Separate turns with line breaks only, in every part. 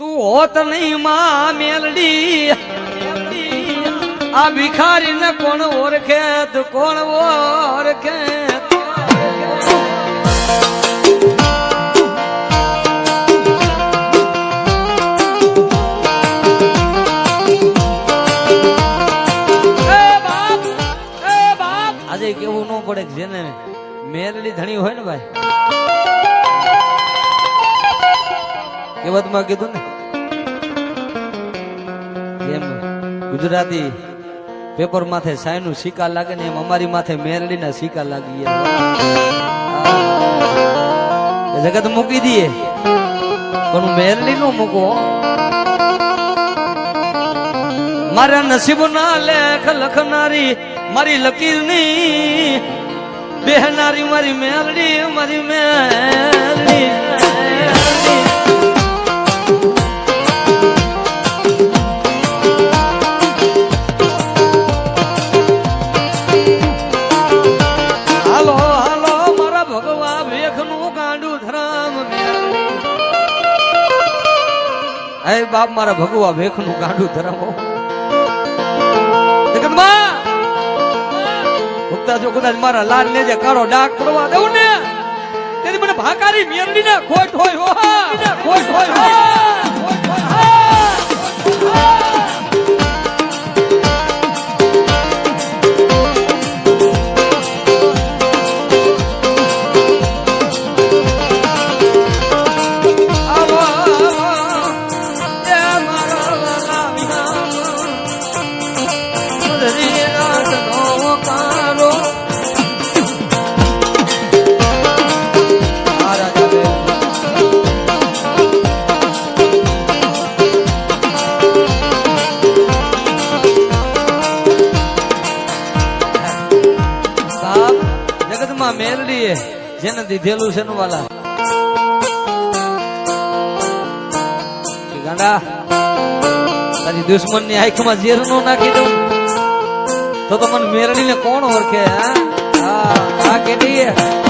તું હોત નહીં માં મેલડી આ ભિખારી ને કોણ ઓળખે તું કોણ ઓળખે આજે કેવું ન પડે જેને મેલડી ધણી હોય ને ભાઈ. કહેવતમાં કીધું ને? જેમ ગુજરાતી પેપર માથે સાયનું સિક્કા લાગે ને એમ અમારી માથે મેરડીના સિક્કા લાગી જગત મૂકી દઈએ, પણ મેરડી નું મૂકો મારા નસીબ ના લેખ લખનારી, મારી લકીરની બેહનારી મારી મેરડી, મારી મેલડી હે બાપ મારા ભગવા વેખનું ગાંડું ધરાવો. ભૂખતા જો કદાચ મારા લાલ ને જે કાળો ડાક પડવા દઉં ને તેથી મને ભાકારી મેરડી ને ખોટ હોય ખોટ હોય જેને દીધેલું છે ને વાલા? તારી દુશ્મનની આંખમાં ઝેર નો નાખી દઉં. તો તો મને મેરડીને કોણ ઓળખે હા? હા કેટી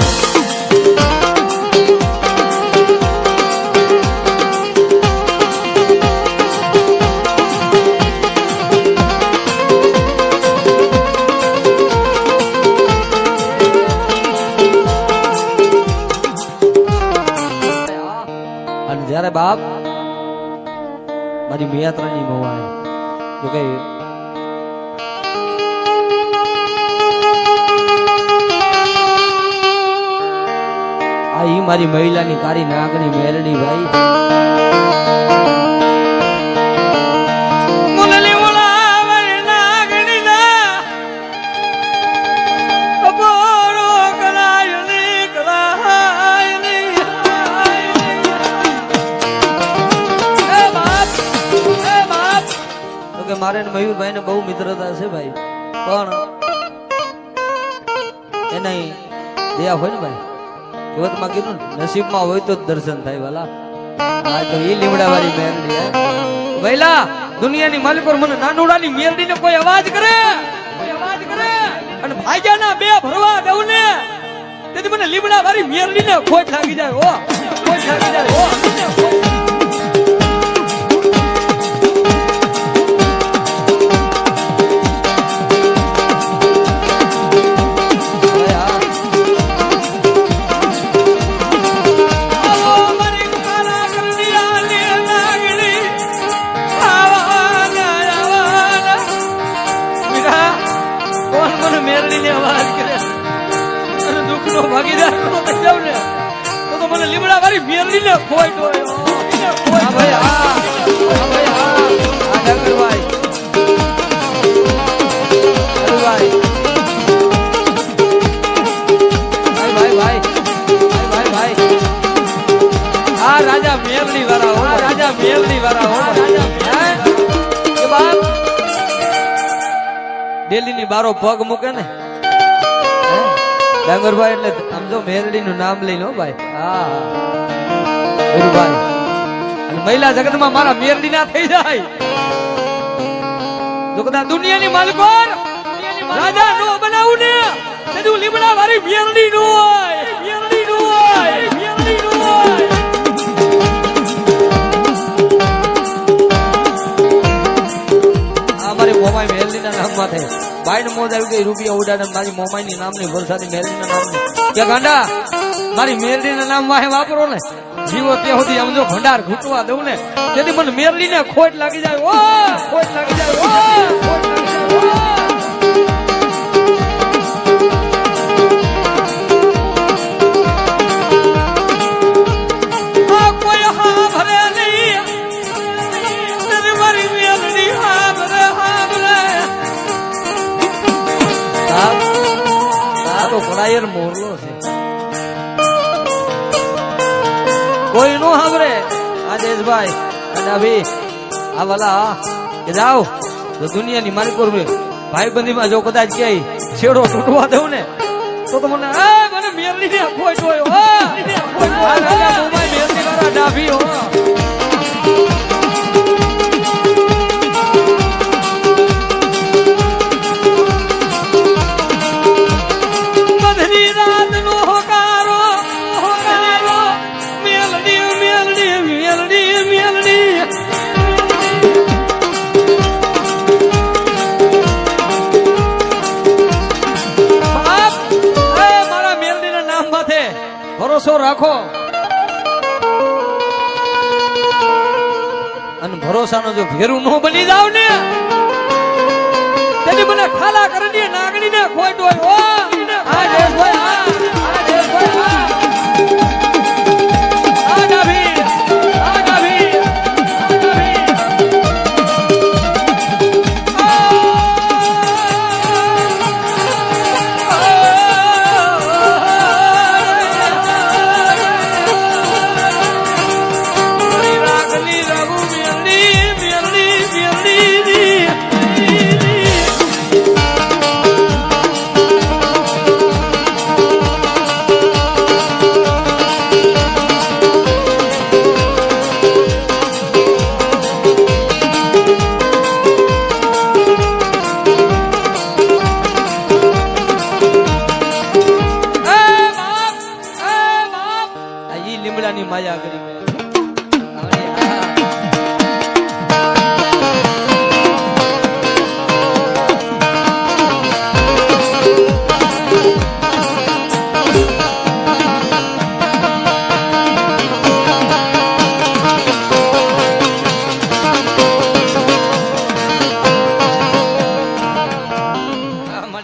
મારી મિયાત્રાની મવાય જો કે આ ઈ મારી મહિલાની કારી નાગની મેરડી ભાઈ. દયા હોય ને ભાઈ? કહેવતમાં કીધું નસીબમાં હોય તો દર્શન થાય વાલા આ તો એ લીમડા વાળી મેરડી, હે. દુનિયાની માલિકો મને નાનુડાની મેરડીને કોઈ અવાજ કરે? કોઈ અવાજ કરે? અને ભાઈજાના બે ભરવા દઉં ને, તેથી મને લીમડા વાળી મેરડીને ખોટ લાગી જાય, હો. ખોટ લાગી જાય, હો. દિલ્હી ની બારો પગ મૂકે ને? ડાંગરભાઈ એટલે આમ મેરડી નું નામ લઈ લો ભાઈ. હા. ધીરુભાઈ અને મહિલા જગતમાં મારા મેરડી ના થઈ જાય. જો કદા દુનિયાની માલકોર રાજા નો બનાવું ને, તેનું લીમડા મારી મેરડી નો હોય. મેરડી નો હોય રૂપિયા ઉડાડે મારી મોમાઈની નામની વલસાની મેરડીના નામની. કે ગાંડા, મારી મેરડીના નામ વાહે વાપરો ને. જીવો ત્યાં સુધી આમ જો ભંડાર ઘૂંટવા દઉં ને, તેથી મને મેરડીને ખોટ લાગી જાય. ઓ ખોટ લાગી જાય. ઓ અભી આ વાલા કે જાઓ. તો દુનિયાની માલિકો ભાઈ બંધીમાં જો કદાચ ક્યાંય છેડો તૂટવા દઉં ને તો તો મને મને મેરલી ને ખોટ જોયો હા મેરલી વાળા ડાભી હો. દે નાગણી ને ખોટ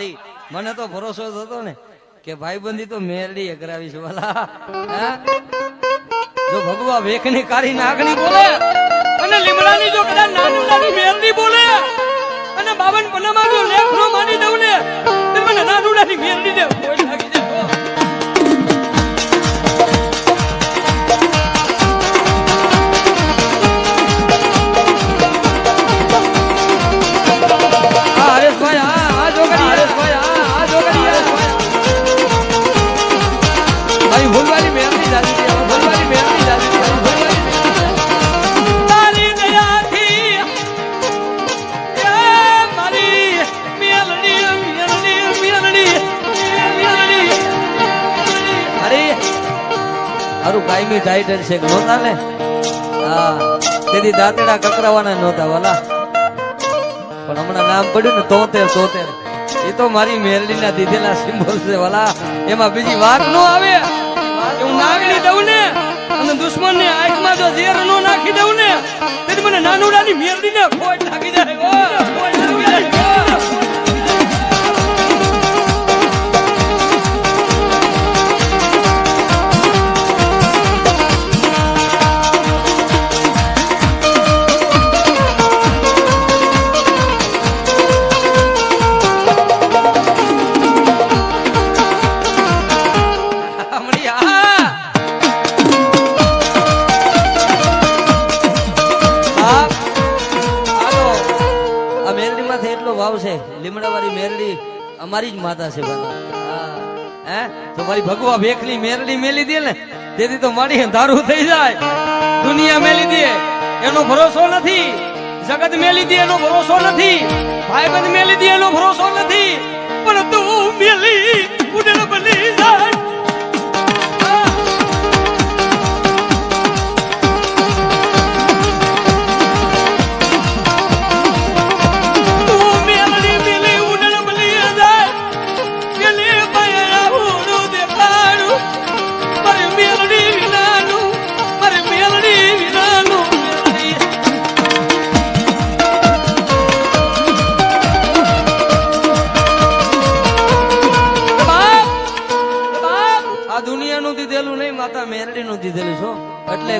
આ મને તો ભરોસો થતો ને કે ભાઈબંધી તો મેરડી કરાવીશ વાલા જો ભગવા વેખની કાઢી નાગણી બોલે, અને લીમડાની જો કદાચ નાની નાની મેરડી બોલે, અને બાવન પનામાં જો લેખનો માની દઉં ને મને નાનું નાની મેરડી ને છે કે નહોતા ને? હા, તેથી દાંતડા કકરાવાના નહોતા, વાલા. પણ હમણાં નામ પડ્યું ને તોતેર તોતેર. એ તો મારી મેરડીના દીધેલા સિમ્બોલ છે, વાલા. એમાં બીજી વાત નો આવે. હું નાગણી દઉં ને, અને દુશ્મન ને આંખમાં જો ઝેર નો નાખી દઉં ને. તેથી મને નાનુડાની મેરડી ને ખોટ લાગી જાય તો મારી ભગવા ભેખની મેરડી મેલી દે ને, તેથી તો મારી અંધારું થઈ જાય. દુનિયા મેલી દે, એનો ભરોસો નથી. જગત મેલી દે, એનો ભરોસો નથી. ભાઈબંધ મેલી દે, એનો ભરોસો નથી. પણ તું મેલી ઉડેલ બની જાય.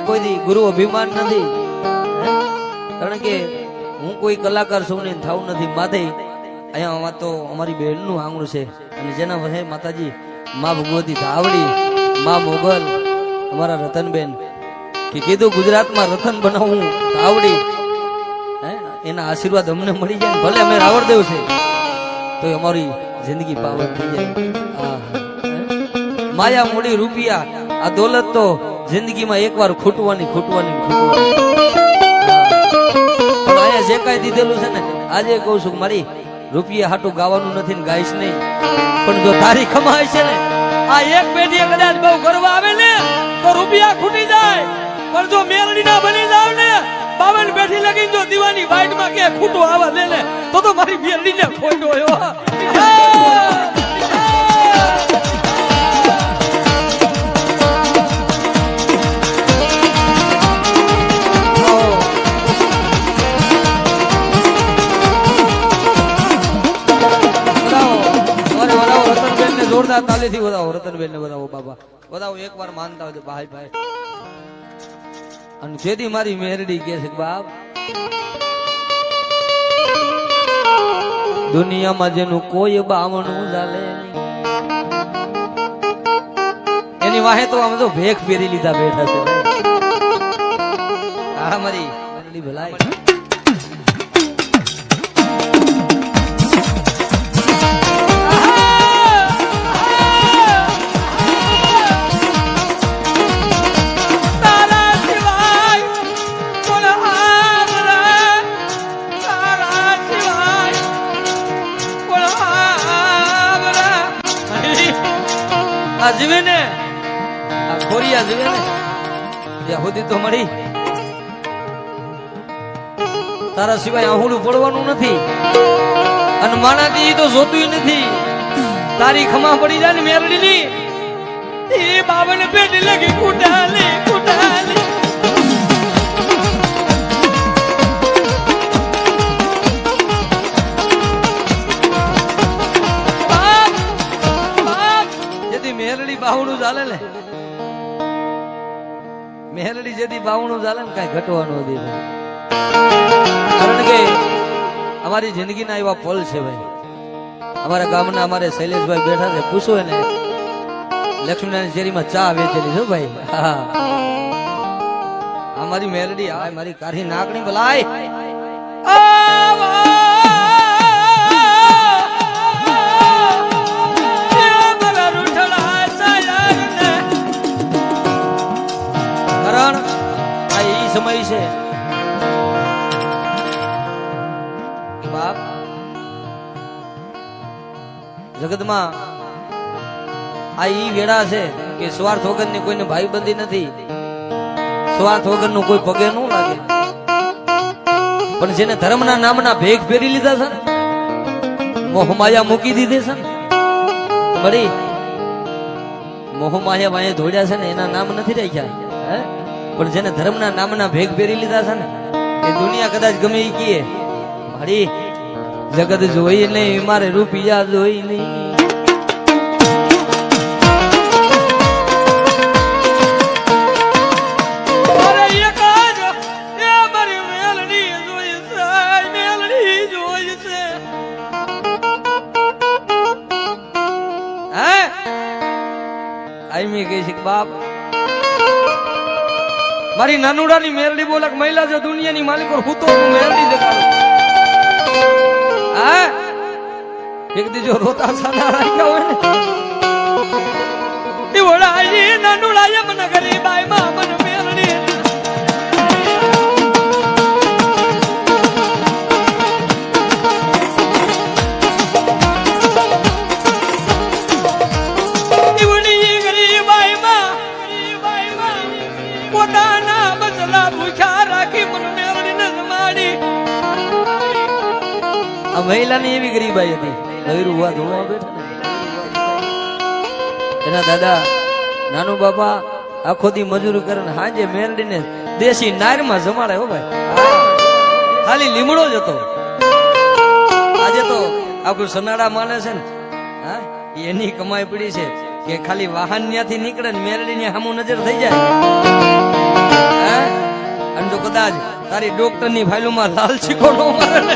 ગુરુ અભિમાન નથી કારણ કે હું કોઈ કલાકાર છું ને થવું નથી માથે. અહીંયા તો અમારી બહેનનું આંગણું છે અને જેના વહે માતાજી મા ભગવતી ધાવડી, મા મોગલ, અમારા રતનબેન, કે કીધું ગુજરાતમાં રતન બનાવવું ધાવડી, હે? એના આશીર્વાદ અમને મળી જાય ભલે અમે રાવણદેવ છે તો અમારી જિંદગી પાવન થઈ જાય. માયા મૂડી રૂપિયા, આ દોલત તો જિંદગીમાં એકવાર ખૂટવાની ખૂટવાની ખૂટવાની. અહીંયા જે કાંઈ દીધેલું છે ને, આજે કહું છું મારી રૂપિયા હાટું ગાવાનું નથી ને ગાઈશ નહીં. પણ જો તારી કમાય છે ને,
આ એક પેઢી કદાચ બહુ કરવા આવે ને, તો રૂપિયા ખૂટી જાય. પણ જો મેલડી ના બની જાવ ને, બાવન પેઢી લગી જો દીવાની વાઈટમાં કે ખૂટો આવા ને, તો તો મારી મેલડી ને ખોટો હોય
જોરદાર તાલીથી વધાવો રતનબેન ને વધાવો, બાબા. વધાવો, એકવાર માનતા હોય ભાઈ ભાઈ. અને જેથી મારી મેરડી કે છે બાપ, દુનિયામાં જેનું કોઈ બાવણું ચાલે. એની વાહે તો આમ તો ભેખ પહેરી લીધા બેઠા છે. હા મારી ભલાઈ.
તારા સિવાય
આહુડું પડવાનું નથી. અને માણાથી ઈ તો જોતું નથી. તારી ખમા પડી જાય ને મેરડીની.
એ બાવન પેઢી લગી કુટાલી કુટાલી
મેરડી ચાલે ને. મેરડી જેથી બાવણું ચાલે ને કઈ ઘટવાનું નથી કારણ કે અમારી જિંદગીના એવા પલ છે ભાઈ. અમારા ગામના અમારે શૈલેષભાઈ બેઠા છે, પૂછો એને. લક્ષ્મીનારાયણ શેરીમાં ચા વેચેલી છે ભાઈ. હા. મારી મેલડી, આ મારી કાઢી નાકણી બોલાય સમય છે જગતમાં આ ઈ વેળા છે કે સ્વાર્થ વગરની કોઈને ભાઈબંધી નથી. સ્વાર્થ વગરનું કોઈ પગે ન લાગે. પણ જેને ધર્મના નામના ભેગ ફેરી લીધા છે ને મોહમાયા મૂકી દીધી છે ને. બળી મોહમાયા વાંહે ધોડ્યા છે ને, એના નામ નથી રાખ્યા. હે? પણ જેને ધર્મના નામના ભેગ ફેરી લીધા છે ને, એ દુનિયા કદાચ ગમે એ કીએ. મારી જગત જોઈ નહીં, મારે રૂપિયા જોઈ નહીં.
અરે એક જ એ મારી છે મેલડી જોઈ છે.
હે? આઈ મે કહે છે બાપ, મારી નાનુડાની મેરડી બોલક મહિલા જો દુનિયાની માલિકો હું તો મેરડી જગાડું હે? એક દીજો રોતા સાના રાખ્યા હોય ને.
દીવડાઈ નાનુડાય મન ગરીબાઈ માં મન
મહિલાની એવી ગરીબાઈ હતી. નવીરું હુआ ધોવા બેઠા એના દાદા, નાનું બાપા આખો દી મજૂરી કરે ને હાજે મેરડીને દેશી નારમાં જમાડે હો ભાઈ. ખાલી લીમડો જ હતો. આજે તો આખું સનાડા માને છે ને. હા એની કમાઈ પડી છે કે ખાલી વાહન ત્યાંથી નીકળે ને મેરડીની ની નજર થઈ જાય. હા જો કદાચ તારી ડોક્ટરની ફાઇલોમાં લાલ શીખો ન મારે ને.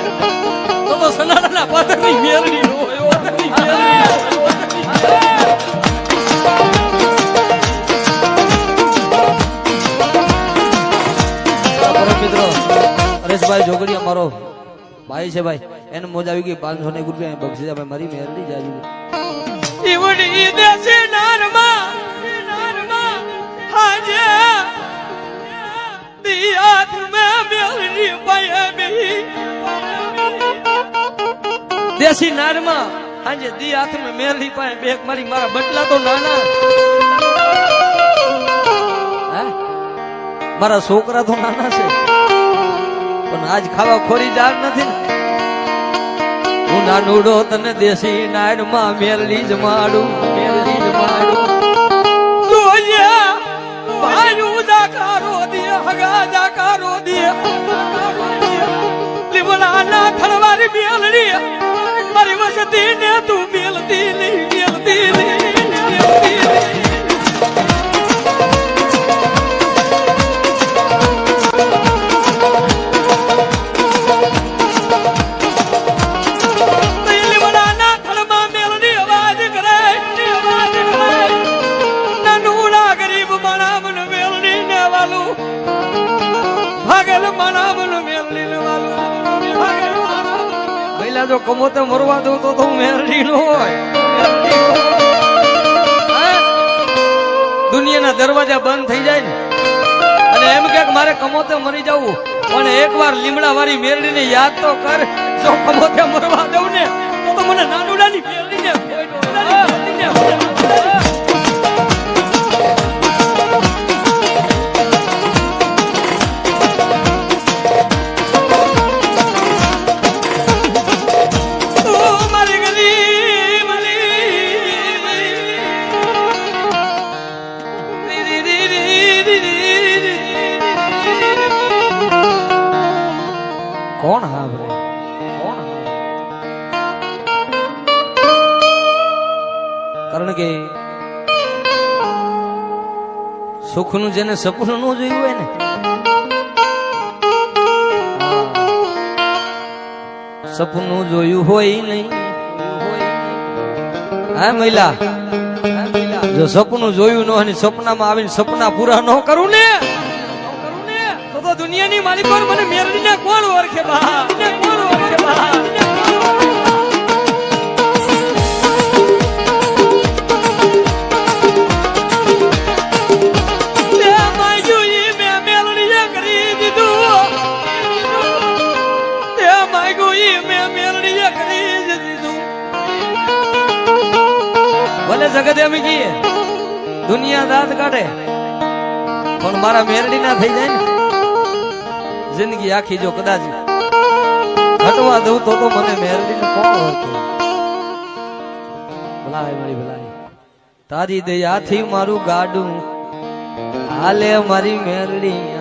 તો તો પાદરની મેરડી નો મેરડી
જોગડી અમારો ભાઈ છે ભાઈ. એને મોજ આવી ગઈ, પાંચસો ને રૂપિયા બક્ષીસ ભાઈ મારી મેરડી જાજુ
ઈવડી મે દેશી નારમાં હાજે દી હાથમાં મેલી પાય બેક મારી મારા બટલા તો નાના.
મારા છોકરા તો નાના છે. પણ આજ ખાવા ખોરી જાર નથી હું નાનુડો તને દેશી નાયડમાં મેલી જ માડું, મેલી જ માડું.
જોઈએ ભાઈ જાકારો દિય, હગા જાકારો દિય. લીમડાના થળવારી મેલડી. મારી વસતી ને તું મેલતી નહીં મેલતી નહીં.
જો કમોતે મરવા દઉં તો હું મેરડી નો હોય. દુનિયાના દરવાજા બંધ થઈ જાય ને. અને એમ કે મારે કમોતે મરી જવું. પણ એકવાર લીમડા વાળી મેરડીને યાદ તો કર.
જો કમોતે મરવા દઉં ને તો મને
સુખનું જેને સપનું ન જોયું હોય ને. સપનું જોયું હોય નહીં. હા, મહિલા. જો સપનું જોયું ન હોય સપનામાં આવીને સપના પૂરા ન કરું ને.
દુનિયાની દુનિયાની માલિકો મને મેરડીને કોણ ઓળખે બા? કોણ ઓળખે બા?
જગત એમ કહીએ દુનિયા દાંત કાઢે. પણ મારા મેરડી ના થઈ જાય ને. જિંદગી આખી જો કદાચ ઘટવા દઉં તો તો મને મેરડી ને કોણ હતું ભલાય મારી ભલાય. તારી દયાથી મારું ગાડું. હાલે મારી મેરડી.